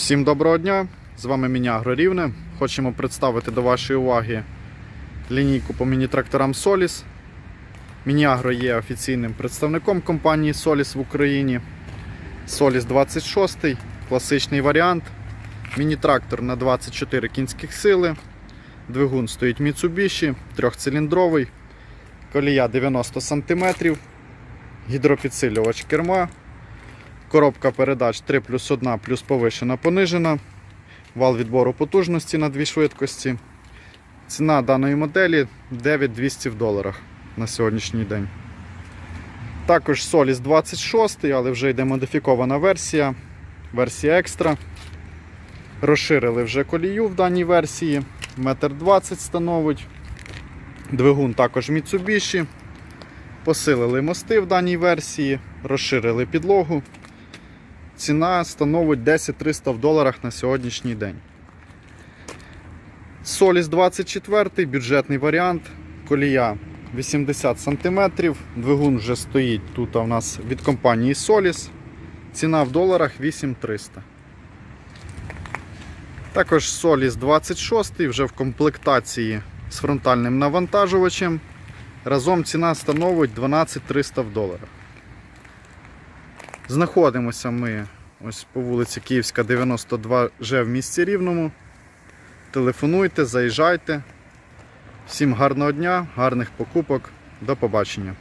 Всім доброго дня! З вами Мінягро Рівне. Хочемо представити до вашої уваги лінійку по міні-тракторам Solis. Мінягро є офіційним представником компанії Solis в Україні. Solis 26, класичний варіант. Міні-трактор на 24 кінських сили. Двигун стоїть Mitsubishi, трьохциліндровий, колія 90 см, гідропідсилювач керма. Коробка передач 3 плюс 1 плюс повишена понижена. Вал відбору потужності на дві швидкості. Ціна даної моделі 9200 в доларах на сьогоднішній день. Також Solis 26, але вже йде модифікована версія. Версія екстра. Розширили вже колію в даній версії. 1,20 м становить. Двигун також Mitsubishi. Посилили мости в даній версії, розширили підлогу. Ціна становить 10 300 в доларах на сьогоднішній день. Соліс 24, бюджетний варіант, колія 80 см. Двигун вже стоїть тут у нас від компанії Solis. Ціна в доларах 8300. Також Solis 26 вже в комплектації з фронтальним навантажувачем. Разом ціна становить 12 300 в доларах. Знаходимося ми ось по вулиці Київська, 92 вже в місті Рівному. Телефонуйте, заїжджайте. Всім гарного дня, гарних покупок. До побачення.